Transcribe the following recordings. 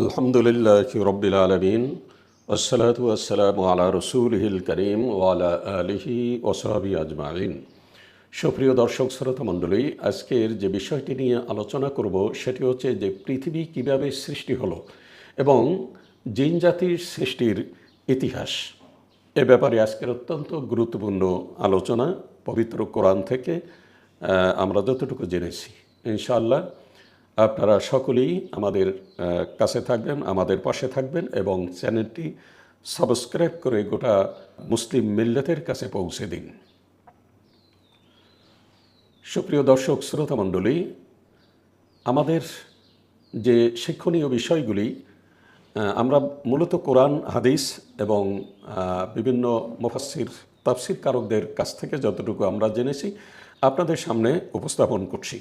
আলহামদুলিল্লাহ রব্বিল আলমিন, আসসালাতু আসসালাম আলা রসুলহিল করিম ওয়ালা আজমাইন। সুপ্রিয় দর্শক, শ্রোতা মণ্ডলী, আজকের যে বিষয়টি নিয়ে আলোচনা করব সেটি হচ্ছে যে পৃথিবী কীভাবে সৃষ্টি হলো এবং জিন জাতির সৃষ্টির ইতিহাস। এ ব্যাপারে আজকের অত্যন্ত গুরুত্বপূর্ণ আলোচনা, পবিত্র কোরআন থেকে আমরা যতটুকু জেনেছি। ইনশাআল্লাহ আপনারা সকলেই আমাদের কাছে থাকবেন, আমাদের পাশে থাকবেন এবং চ্যানেলটি সাবস্ক্রাইব করে গোটা মুসলিম মিল্লাতের কাছে পৌঁছে দিন। সুপ্রিয় দর্শক, শ্রোতা মণ্ডলী, আমাদের যে শিক্ষণীয় বিষয়গুলি আমরা মূলত কোরআন, হাদিস এবং বিভিন্ন মুফাসির তাফসির কারকদের কাছ থেকে যতটুকু আমরা জেনেছি, আপনাদের সামনে উপস্থাপন করছি।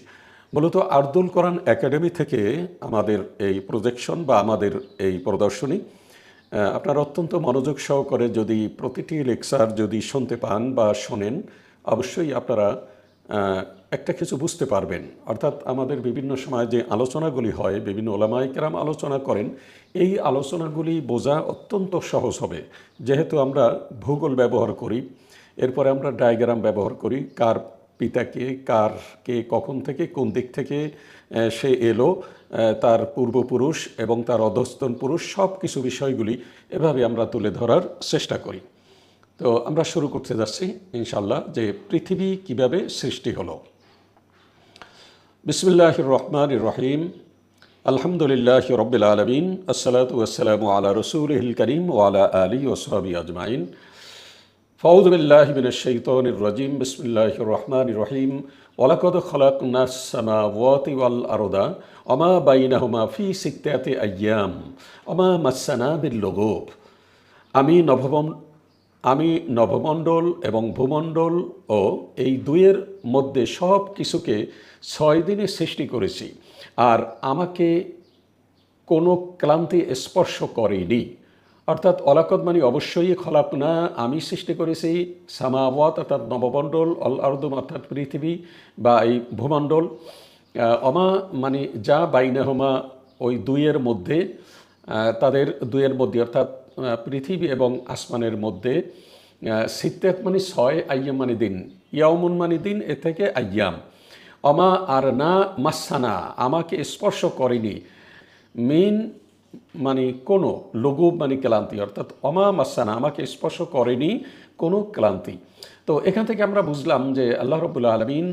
মূলত আর্দুল কোরআন একাডেমি থেকে আমাদের এই প্রজেকশন বা আমাদের এই প্রদর্শনী আপনারা অত্যন্ত মনোযোগ সহকারে যদি প্রতিটি লেকচার যদি শুনতে পান বা শোনেন, অবশ্যই আপনারা একটা কিছু বুঝতে পারবেন। অর্থাৎ আমাদের বিভিন্ন সময় যে আলোচনাগুলি হয়, বিভিন্ন ওলামাই কেরাম আলোচনা করেন, এই আলোচনাগুলি বোঝা অত্যন্ত সহজ হবে। যেহেতু আমরা ভূগোল ব্যবহার করি, এরপরে আমরা ডায়াগ্রাম ব্যবহার করি, কার পিতাকে কার কে, কখন থেকে, কোন দিক থেকে সে এলো তার পূর্বপুরুষ এবং তার অধস্তন পুরুষ সব কিছু বিষয়গুলি এভাবে আমরা তুলে ধরার চেষ্টা করি। তো আমরা শুরু করতে যাচ্ছি ইনশাল্লাহ যে পৃথিবী কীভাবে সৃষ্টি হলো। বিসমিল্লাহ রহমান রহিম। আলহামদুলিল্লাহ রবিল আলমিন। আসসালাতু আলা রসুলহিল করিম ওয়ালা আলী ওসহাবি আজমাইন। فأعوذ بالله من الشيطان الرجيم بسم الله الرحمن الرحيم ولقد خلقنا السماوات والأرض وما بينهما في ستة أيام وما مسنا باللغوب আমি নবম আমি নবমণ্ডল এবং ভূমণ্ডল ও এই দুইয়ের মধ্যে সব কিছুকে ছয় দিনে সৃষ্টি করেছি আর আমাকে কোনো ক্লান্তি স্পর্শ করেনি অর্থাৎ অলাকত মানে অবশ্যই খলাপ না, আমি সৃষ্টি করেছি সামাওয়াত, অর্থাৎ নবমণ্ডল, অল আর্দম, অর্থাৎ পৃথিবী বা এই ভূমণ্ডল। অমা মানে যা বাইনাহমা ওই দুইয়ের মধ্যে তাদের দুইয়ের মধ্যে, অর্থাৎ পৃথিবী এবং আসমানের মধ্যে সিত্তেত মানে ছয় আయ్যাম মানে দিন ইয়ামুন মানে দিন, এ থেকে আయ్যাম অমা আর না মাসানা, আমাকে স্পর্শ করেনি। মেন মানে কোনো লঘু মানে ক্লান্তি, অর্থাৎ অমা মাসানা আমাকে স্পর্শ করেনি কোনো ক্লান্তি। তো এখান থেকে আমরা বুঝলাম যে আল্লাহ রবুল্লা আলমিন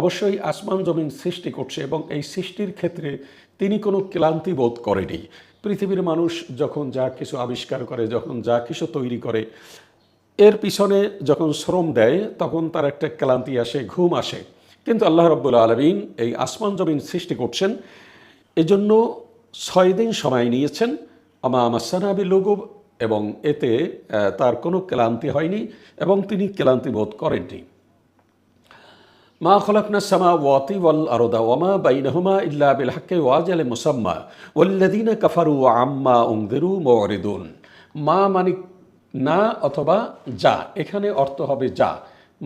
অবশ্যই আসমান জমিন সৃষ্টি করছে এবং এই সৃষ্টির ক্ষেত্রে তিনি কোনো ক্লান্তি বোধ করেনি। পৃথিবীর মানুষ যখন যা কিছু আবিষ্কার করে, যখন যা কিছু তৈরি করে, এর পিছনে যখন শ্রম দেয়, তখন তার একটা ক্লান্তি আসে, ঘুম আসে। কিন্তু আল্লাহ রব্বুল আলমিন এই আসমান জমিন সৃষ্টি করছেন। এজন্য ছয় দিন সময় নিয়েছেন। আমা আমাসানাবি লঘুব এবং এতে তার কোনো ক্লান্তি হয়নি এবং তিনি ক্লান্তি বোধ করেননি। মা খলাকনা সামা ওয়াতি ওয়াল আরদা ওয়ামা বাইনহুমা ইল্লা বিল হাক্কে ওয়াজালে মুসাম্মা ওয়াল্লাদিনা কাফারু আম্মা উংদেরু মরিদুন মা মানে না অথবা যা, এখানে অর্থ হবে যা।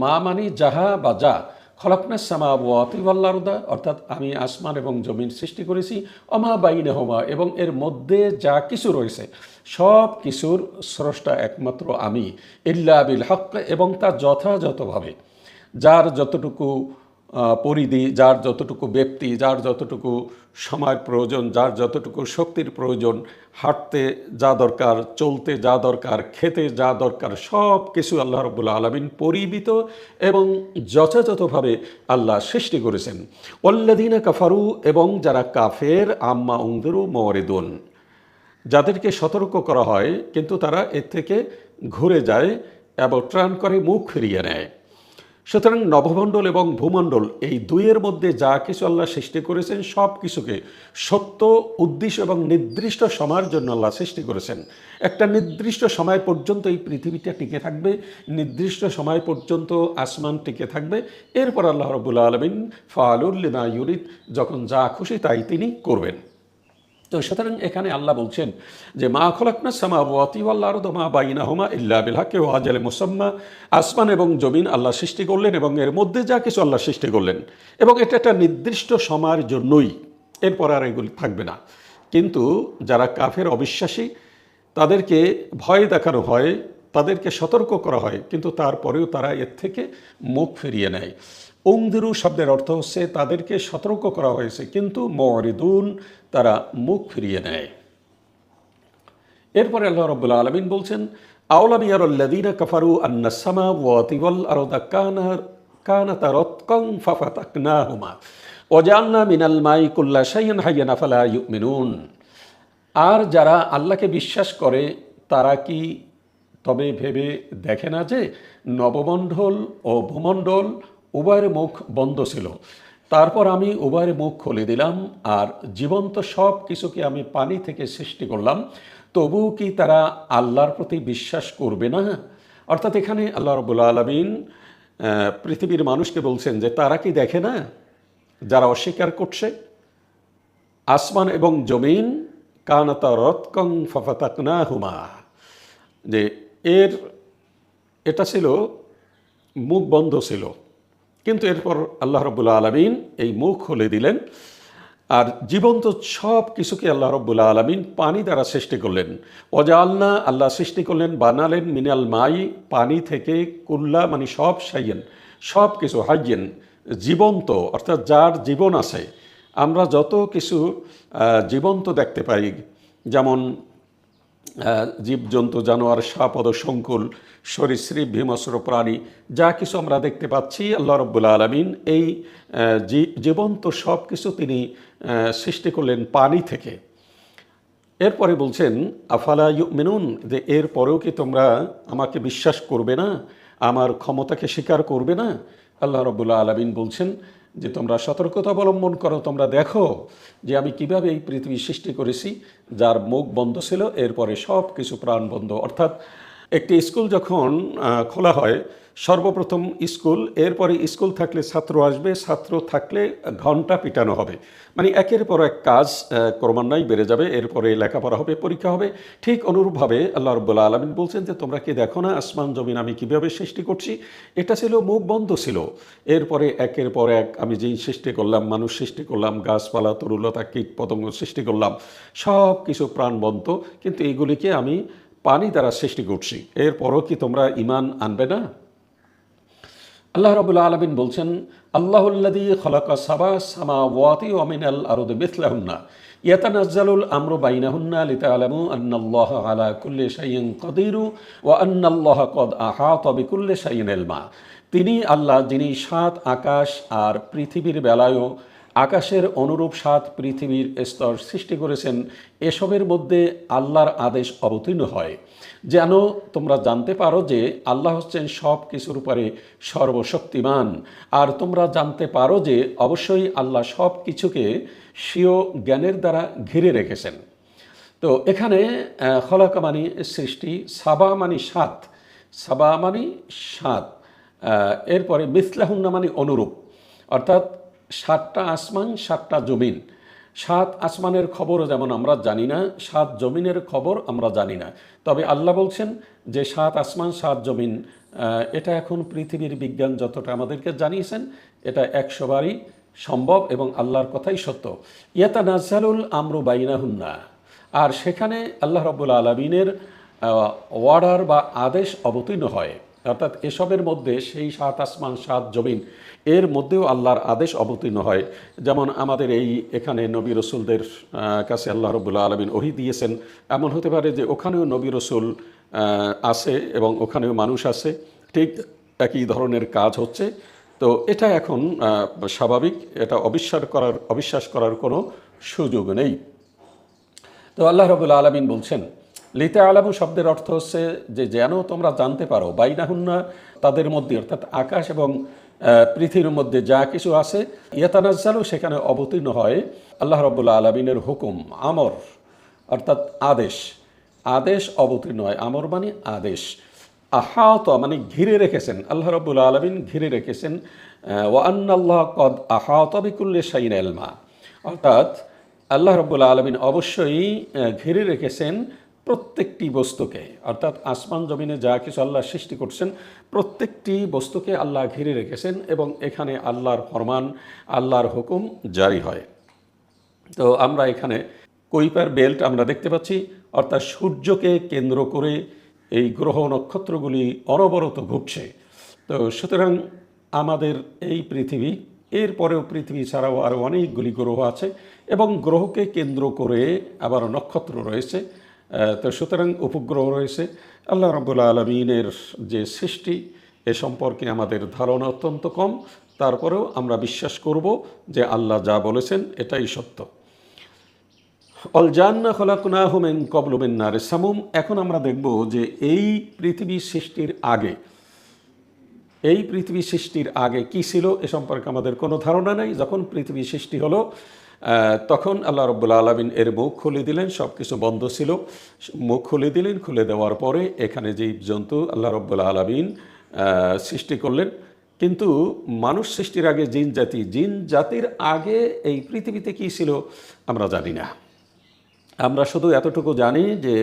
মা মানে যাহা বা যা খলাকনা সামা আরদা, অর্থাৎ আমি আসমান এবং জমিন সৃষ্টি করেছি অমা নেহমা এবং এর মধ্যে যা কিছু রয়েছে, সব কিছুর স্রষ্টা একমাত্র আমি, ইল্লা বিল হক, এবং তা যথাযথভাবে। যার যতটুকু পরিধি, যার যতটুকু ব্যক্তি, যার যতটুকু সময়ের প্রয়োজন, যার যতটুকু শক্তির প্রয়োজন, হাঁটতে যা দরকার, চলতে যা দরকার, খেতে যা দরকার, সব কিছু আল্লাহ রবুল্লা আলমিন পরিবিত এবং যথাযথভাবে আল্লাহ সৃষ্টি করেছেন। অল্লাদিনা কাফারু এবং যারা কাফের, আম্মা উংদেরু মরেদুন যাদেরকে সতর্ক করা হয়, কিন্তু তারা এর থেকে ঘুরে যায় এবং ত্রাণ করে, মুখ ফিরিয়ে নেয়। সুতরাং নবমণ্ডল এবং ভূমণ্ডল এই দুইয়ের মধ্যে যা কিছু আল্লাহ সৃষ্টি করেছেন, সব কিছুকে সত্য, উদ্দেশ্য এবং নির্দিষ্ট সময়ের জন্য আল্লাহ সৃষ্টি করেছেন। একটা নির্দিষ্ট সময় পর্যন্ত এই পৃথিবীটা টিকে থাকবে, নির্দিষ্ট সময় পর্যন্ত আসমান টিকে থাকবে। এরপর আল্লাহ রবুল্লা আলমিন ফালুল্লিমা ইউরিদ, যখন যা খুশি তাই তিনি করবেন। তো সুতরাং এখানে আল্লাহ বলছেন যে মা খলাকনা সামা ওয়াতি আল্লাহ মা বাইনা হোমা ইল্লা বিলহাকে ওয়াজাল মুসাম্মা। আসমান এবং জমিন আল্লাহ সৃষ্টি করলেন এবং এর মধ্যে যা কিছু আল্লাহ সৃষ্টি করলেন। এবং এটা একটা নির্দিষ্ট সময়ের জন্যই। এরপর আর এগুলি থাকবে না। কিন্তু যারা কাফের অবিশ্বাসী, তাদেরকে ভয় দেখানো হয়, তাদেরকে সতর্ক করা হয়, কিন্তু তারপরেও তারা এর থেকে মুখ ফিরিয়ে নেয়। উংদিরু শব্দের অর্থ হচ্ছে তাদেরকে সতর্ক করা হয়েছে, কিন্তু মরিদুন তারা মুখ ফিরিয়ে নেয়। এরপরে আল্লাহ রব্বুল্লা আলমিন বলছেন, আওলাম ইয়ারুল্লাদিনা কাফারু আন্নাসামা ওয়াতিওয়াল আরদা কানা কানাতা রৎকং ফাফাতাকনাহুমা ওজালনা মিনাল মাই কুল্লা শাইয়ান হাইয়ান আফালা ইউমিনুন। আর যারা আল্লাহকে বিশ্বাস করে, তারা কি তবে ভেবে দেখে না যে নবমণ্ডল ও ভূমণ্ডল উভয়ের মুখ বন্ধ ছিল। তারপর আমি উভয়ের মুখ খুলে দিলাম আর জীবন্ত সব কিছুকে আমি পানি থেকে সৃষ্টি করলাম। তবুও কি তারা আল্লাহর প্রতি বিশ্বাস করবে না? অর্থাৎ এখানে আল্লাহ রবুল্লা আলমিন পৃথিবীর মানুষকে বলছেন যে, তারা কি দেখে না যারা অস্বীকার করছে? আসমান এবং জমিন, কানাতা রৎকং ফাফাতাকনা হুমা যে এর, এটা ছিল, মুখ বন্ধ ছিল। কিন্তু এরপর আল্লাহ রব্বুল্লা আলমিন এই মুখ খুলে দিলেন আর জীবন্ত সব কিছুকে আল্লাহ রব্বুল্লা আলমিন পানি দ্বারা সৃষ্টি করলেন। অজালনা আল্লাহ সৃষ্টি করলেন, বানালেন, মিনাল মাই, পানি থেকে কুল্লা মানে সব সাইয়েন, সব কিছু হাইয়েন, জীবন্ত, অর্থাৎ যার জীবন আছে, আমরা যত কিছু জীবন্ত দেখতে পাই, যেমন জীবজন্তু, জানোয়ার, সাপদ, শঙ্কুল সরীসৃপ ভীমস্র প্রাণী, যা কিছু আমরা দেখতে পাচ্ছি, আল্লাহ রব্বুল্লা আলমিন এই জীবন্ত সব কিছু তিনি সৃষ্টি করলেন পানি থেকে। এরপরে বলছেন, আফালা মেনুন যে এর পরেও কি তোমরা আমাকে বিশ্বাস করবে না? আমার ক্ষমতাকে স্বীকার করবে না? আল্লাহ রব্বুল্লা আলমিন বলছেন যে তোমরা সতর্কতা অবলম্বন করো, তোমরা দেখো যে আমি কীভাবে এই পৃথিবী সৃষ্টি করেছি, যার মুখ বন্ধ ছিল, এরপরে সব কিছু প্রাণ বন্ধ। অর্থাৎ একটি স্কুল যখন খোলা হয়, সর্বপ্রথম স্কুল, এরপরে স্কুল থাকলে ছাত্র আসবে, ছাত্র থাকলে ঘণ্টা পিটানো হবে। মানে একের পর এক কাজ ক্রমান্বয়ে বেড়ে যাবে, এরপরে লেখাপড়া হবে, পরীক্ষা হবে। ঠিক অনুরূপভাবে আল্লাহ রব্বুল্লা আলমিন বলছেন যে, তোমরা কি দেখো না, আসমান জমিন আমি কীভাবে সৃষ্টি করছি? এটা ছিল মুখ বন্ধ ছিল। এরপরে একের পর এক আমি যেই সৃষ্টি করলাম, মানুষ সৃষ্টি করলাম, গাছপালা, তরুলতা, কীট পতঙ্গ সৃষ্টি করলাম সব কিছু প্রাণবন্ত কিন্তু এইগুলিকে আমি পানি দ্বারা সৃষ্টি করছি। এরপরও কি তোমরা ইমান আনবে না? আল্লাহ রবুল্লা আলমিন বলছেন আল্লাহুল্লাদি খলাকা সাবা সামা ওয়াতি ওমিনাল আরদ মিথলাহুন্না ইয়াতানাজ্জালুল আমরু বাইনাহুন্না লিতালামু আন্নাল্লাহ আলা কুল্লি শাইইন কদিরু ওয়া আন্নাল্লাহ কদ আহাতা বিকুল্লি শাইইন ইলমা। তিনি আল্লাহ, যিনি সাত আকাশ আর পৃথিবীর বেলায়ও আকাশের অনুরূপ সাত পৃথিবীর স্তর সৃষ্টি করেছেন। এসবের মধ্যে আল্লাহর আদেশ অবতীর্ণ হয়। যেন তোমরা জানতে পারো যে আল্লাহ হচ্ছেন সব কিছুর উপরে সর্বশক্তিমান। আর তোমরা জানতে পারো যে অবশ্যই আল্লাহ সব কিছুকে স্বীয় জ্ঞানের দ্বারা ঘিরে রেখেছেন। তো এখানে খলাকা মানি সৃষ্টি সাবা মানি সাত। সাবা মানি সাত এরপরে মিসলাহুন্না মানি অনুরূপ। অর্থাৎ সাতটা আসমান, সাতটা জমিন। সাত আসমানের খবরও যেমন আমরা জানি না, সাত জমিনের খবর আমরা জানি না। তবে আল্লাহ বলছেন যে সাত আসমান, সাত জমিন এটা এখন পৃথিবীর বিজ্ঞান যতটা আমাদেরকে জানিয়েছেন, এটা একশোবারই সম্ভব এবং আল্লাহর কথাই সত্য। ইয়াতা নাজালুল আমরু বাইনাহুন্না। আর সেখানে আল্লাহ রব্বুল আলমিনের ওয়ার্ডার বা আদেশ অবতীর্ণ হয়। অর্থাৎ এসবের মধ্যে সেই সাত আসমান, সাত জমিন, এর মধ্যেও আল্লাহর আদেশ অবতীর্ণ হয়। যেমন আমাদের এই এখানে নবী রসুলদের কাছে আল্লাহ রবুল্লা আলমিন ওহি দিয়েছেন। এমন হতে পারে যে ওখানেও নবী রসুল আছে এবং ওখানেও মানুষ আছে। ঠিক একই ধরনের কাজ হচ্ছে। তো এটা এখন স্বাভাবিক। এটা অবিশ্বাস করার অবিশ্বাস করার কোনো সুযোগ নেই। তো আল্লাহ রবুল্লা আলমিন বলছেন লিতে আলামু শব্দের অর্থ হচ্ছে যে যেন তোমরা জানতে পারো। বাইনাহুন্না তাদের মধ্যে, অর্থাৎ আকাশ এবং পৃথিবীর মধ্যে যা কিছু আছে ইয়াতানাজ্জালও সেখানে অবতীর্ণ হয় আল্লাহ রব্বুল্লা আলমিনের হুকুম, আমর, অর্থাৎ আদেশ। আদেশ অবতীর্ণ হয়। আমর মানে আদেশ। আহাত মানে ঘিরে রেখেছেন। আল্লাহ রব্বুল্লা আলমিন ঘিরে রেখেছেন ওয়ান্নাল্লাহ কদ আহাত বিকুল্লে সাইন এলমা অর্থাৎ আল্লাহ রব্বুল্লা আলমিন অবশ্যই ঘিরে রেখেছেন প্রত্যেকটি বস্তুকে, অর্থাৎ আসমান জমিনে যা কিছু আল্লাহ সৃষ্টি করছেন, প্রত্যেকটি বস্তুকে আল্লাহ ঘিরে রেখেছেন এবং এখানে আল্লাহর ফরমান, আল্লাহর হুকুম জারি হয়। তো আমরা এখানে কৈপার বেল্ট আমরা দেখতে পাচ্ছি, অর্থাৎ সূর্যকে কেন্দ্র করে এই গ্রহ নক্ষত্রগুলি অনবরত ঘুরছে। তো সুতরাং আমাদের এই পৃথিবী, এরপরেও পৃথিবী ছাড়াও আরও অনেকগুলি গ্রহ আছে এবং গ্রহকে কেন্দ্র করে আবার নক্ষত্র রয়েছে। তো সুতরাং উপগ্রহ রয়েছে। আল্লাহ রব্বুল আলমিনের যে সৃষ্টি, এ সম্পর্কে আমাদের ধারণা অত্যন্ত কম। তারপরেও আমরা বিশ্বাস করব যে আল্লাহ যা বলেছেন, এটাই সত্য। অল জান্না খলাকুনা হুমেন কবলুমেন নারে সামুম। এখন আমরা দেখব যে এই পৃথিবী সৃষ্টির আগে, এই পৃথিবী সৃষ্টির আগে কি ছিল, এ সম্পর্কে আমাদের কোনো ধারণা নেই। যখন পৃথিবী সৃষ্টি হলো তখন আল্লাহ রব্বুল আলমিন এর মুখ খুলে দিলেন সব কিছু বন্ধ ছিল। মুখ খুলে দিলেন, খুলে দেওয়ার পরে এখানে জীবজন্তু আল্লাহ রব্বুল আলমিন সৃষ্টি করলেন। কিন্তু মানুষ সৃষ্টির আগে জিন জাতি, জিন জাতির আগে এই পৃথিবীতে কী ছিল আমরা জানি না। আমরা শুধু এতটুকু জানি যে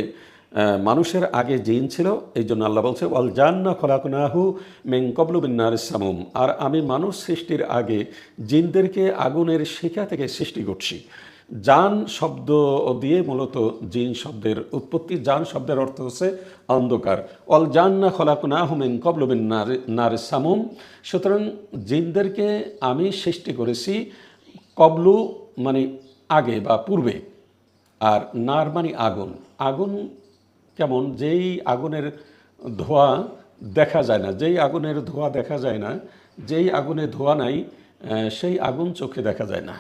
মানুষের আগে জিন ছিল, এই জন্য আল্লাহ বলছে, ওয়াল জান্না খলাকুনাহু মেং কবলু বিন্নার সামুম। আর আমি মানুষ সৃষ্টির আগে জিনদেরকে আগুনের শিখা থেকে সৃষ্টি করছি। জান শব্দ দিয়ে মূলত জিন শব্দের উৎপত্তি, জান শব্দের অর্থ হচ্ছে অন্ধকার। অল জান্না খলাকুনাহু মেং কবলু বিন্নার নার সামুম। সুতরাং জিনদেরকে আমি সৃষ্টি করেছি কবলু মানে আগে বা পূর্বে, আর নার মানে আগুন। আগুন কেমন? যেই আগুনের ধোঁয়া দেখা যায় না, যেই আগুনের ধোঁয়া দেখা যায় না, যেই আগুনে ধোঁয়া নাই সেই আগুন চোখে দেখা যায় না।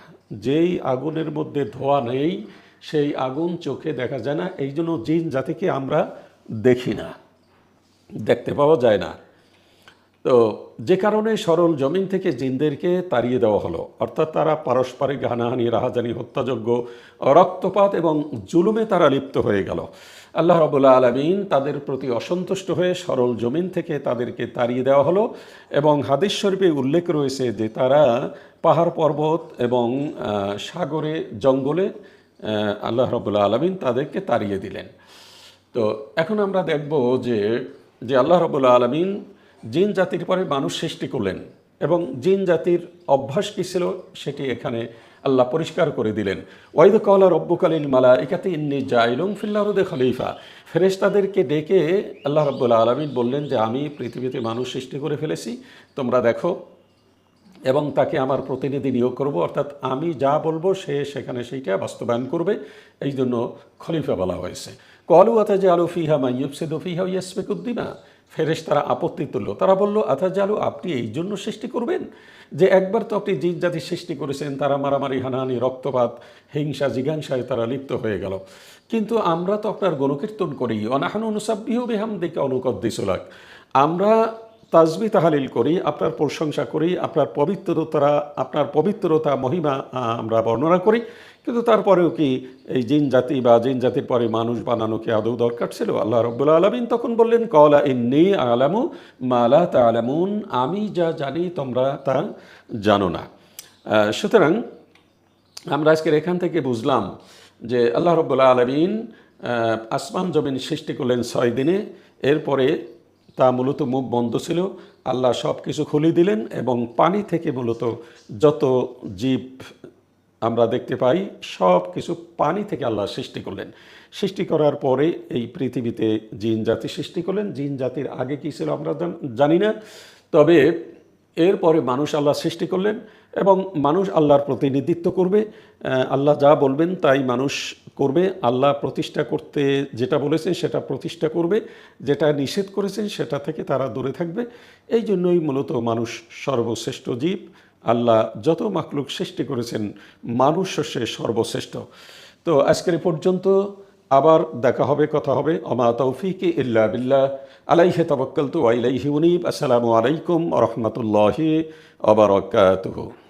যেই আগুনের মধ্যে ধোঁয়া নেই, সেই আগুন চোখে দেখা যায় না। এই জন্য জিন জাতিকে আমরা দেখি না, দেখতে পাওয়া যায় না। তো যে কারণে সরল জমিন থেকে জিনদেরকে তাড়িয়ে দেওয়া হলো। অর্থাৎ তারা পারস্পরিক হানাহানি, রাহাজানি হত্যাযোগ্য রক্তপাত এবং জুলুমে তারা লিপ্ত হয়ে গেল। আল্লাহ রবুল্লা আলমিন তাদের প্রতি অসন্তুষ্ট হয়ে সরল জমিন থেকে তাদেরকে তাড়িয়ে দেওয়া হলো এবং হাদিস শরীফে উল্লেখ রয়েছে যে তারা পাহাড় পর্বত এবং সাগরে, জঙ্গলে আল্লাহ রবুল্লা আলমিন তাদেরকে তাড়িয়ে দিলেন। তো এখন আমরা দেখব যে যে আল্লাহ রবুল্লা আলমিন জিন জাতির পরে মানুষ সৃষ্টি করলেন এবং জিন জাতির অভ্যাস কী ছিল সেটি এখানে আল্লাহ পরিষ্কার করে দিলেন। ওয়াইদ কওলা রব্বুকালীন মালা একাতে ইন্নি জাইলুম ফিল্লারুদে খলিফা। ফেরেশতাদেরকে ডেকে আল্লাহ রব্বুল্লা আলমিন বললেন যে, আমি পৃথিবীতে মানুষ সৃষ্টি করে ফেলেছি, তোমরা দেখো এবং তাকে আমার প্রতিনিধি নিয়োগ করব। অর্থাৎ আমি যা বলব সে সেখানে সেইটা বাস্তবায়ন করবে। এই জন্য খলিফা বলা হয়েছে। কলু আতা যে আলু ফিহা মাইয়ুবসেদ ফিহা ইয়াসফিকুদ্দিনা ফেরেশ তারা আপত্তি তুলল। তারা বলল আথা জালু, আপনি এই জন্য সৃষ্টি করবেন? যে একবার তো আপনি জিন জাতি সৃষ্টি করেছেন, তারা মারামারি, হানাহানি, রক্তপাত, হিংসা, জিজ্ঞাসায় তারা লিপ্ত হয়ে গেল। কিন্তু আমরা তো আপনার গণকীর্তন করি। অনাহান অনুসাব্বিহ বেহাম দেখে অনুকদ্দিসুলাক। আমরা তাজবি তাহালিল করি, আপনার প্রশংসা করি, আপনার পবিত্রতা আপনার পবিত্রতা, মহিমা আমরা বর্ণনা করি। কিন্তু তারপরেও কি এই জিন জাতি বা জিন জাতির পরে মানুষ বানানো কি আদৌ দরকার ছিল? আল্লাহ রব্বুল আলমিন তখন বললেন, কলা ইন্নি আলামু মালা তা আলামুন আমি যা জানি তোমরা তা জানো না। সুতরাং আমরা আজকের এখান থেকে বুঝলাম যে আল্লাহ রব্বুল্লাহ আলমিন আসমান জমিন সৃষ্টি করলেন ছয় দিনে। এরপরে তা মূলত মুখ বন্ধ ছিল। আল্লাহ সব কিছু খুলে দিলেন এবং পানি থেকে মূলত যত জীব আমরা দেখতে পাই সব কিছু পানি থেকে আল্লাহ সৃষ্টি করলেন। সৃষ্টি করার পরে এই পৃথিবীতে জিন জাতি সৃষ্টি করলেন। জিন জাতির আগে কী ছিল আমরা জানি না। তবে এরপরে মানুষ আল্লাহ সৃষ্টি করলেন এবং মানুষ আল্লাহর প্রতিনিধিত্ব করবে। আল্লাহ যা বলবেন তাই মানুষ করবে। আল্লাহ প্রতিষ্ঠা করতে যেটা বলেছেন সেটা প্রতিষ্ঠা করবে। যেটা নিষেধ করেছেন সেটা থেকে তারা দূরে থাকবে। এই জন্যই মূলত মানুষ সর্বশ্রেষ্ঠ জীব। আল্লাহ যত মাকলুক সৃষ্টি করেছেন মানুষ সে সর্বশ্রেষ্ঠ। তো আজকের পর্যন্ত আবার দেখা হবে, কথা হবে। অমা তৌফিকে ইল্লা বিল্লাহ। আলাইহে তবক্কাল তু আইলাইহি উনিব। আসসালামু আলাইকুম রহমতুল্লাহি অবরকাতুহু